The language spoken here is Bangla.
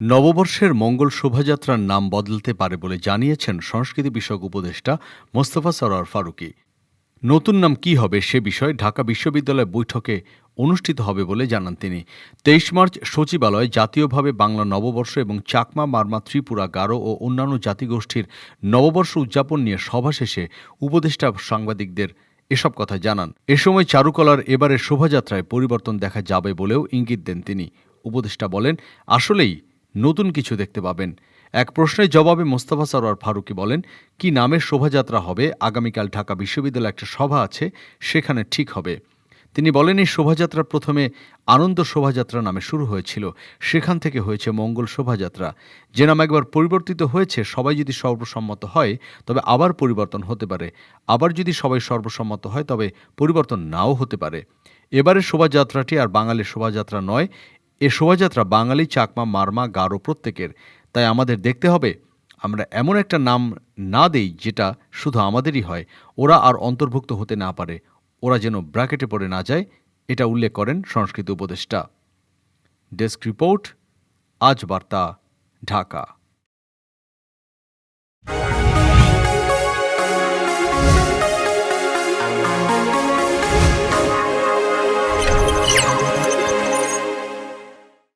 নববর্ষের মঙ্গল শোভাযাত্রার নাম বদলতে পারে বলে জানিয়েছেন সংস্কৃতি বিষয়ক উপদেষ্টা মোস্তফা সরোয়ার ফারুকী। নতুন নাম কি হবে সে বিষয়ে ঢাকা বিশ্ববিদ্যালয় বৈঠকে অনুষ্ঠিত হবে বলে জানান তিনি। তেইশ মার্চ সচিবালয়ে জাতীয়ভাবে বাংলা নববর্ষ এবং চাকমা, মারমা, ত্রিপুরা, গারো ও অন্যান্য জাতিগোষ্ঠীর নববর্ষ উদযাপন নিয়ে সভা শেষে উপদেষ্টা সাংবাদিকদের এসব কথা জানান। এ সময় চারুকলার এবারের শোভাযাত্রায় পরিবর্তন দেখা যাবে বলেও ইঙ্গিত দেন তিনি। উপদেষ্টা বলেন, আসলেই নতুন কিছু দেখতে পাবেন। এক প্রশ্নের জবাবে মোস্তফা সরোয়ার ফারুকি বলেন, কি নামের শোভাযাত্রা হবে? আগামীকাল ঢাকা বিশ্ববিদ্যালয়ে একটা সভা আছে, সেখানে ঠিক হবে। তিনি বলেন, এই শোভাযাত্রা প্রথমে আনন্দ শোভাযাত্রা নামে শুরু হয়েছিল। সেখান থেকে হয়েছে মঙ্গল শোভাযাত্রা। যে নাম একবার পরিবর্তিত হয়েছে, সবাই যদি সর্বসম্মত হয়, তবে আবার পরিবর্তন হতে পারে। আবার যদি সবাই সর্বসম্মত হয়, তবে পরিবর্তন নাও হতে পারে। এবারের শোভাযাত্রাটি আর বাঙালির শোভাযাত্রা নয় এ শোভাযাত্রা বাঙালি চাকমা, মারমা, গারো প্রত্যেকের। তাই আমাদের দেখতে হবে, আমরা এমন একটা নাম না দেই যেটা শুধু আমাদেরই হয়। ওরা আর অন্তর্ভুক্ত হতে না পারে। ওরা যেন ব্র্যাকেটে পড়ে না যায়, এটা উল্লেখ করেন সংস্কৃত উপদেষ্টা। ডেস্ক রিপোর্ট, আজ বার্তা, ঢাকা।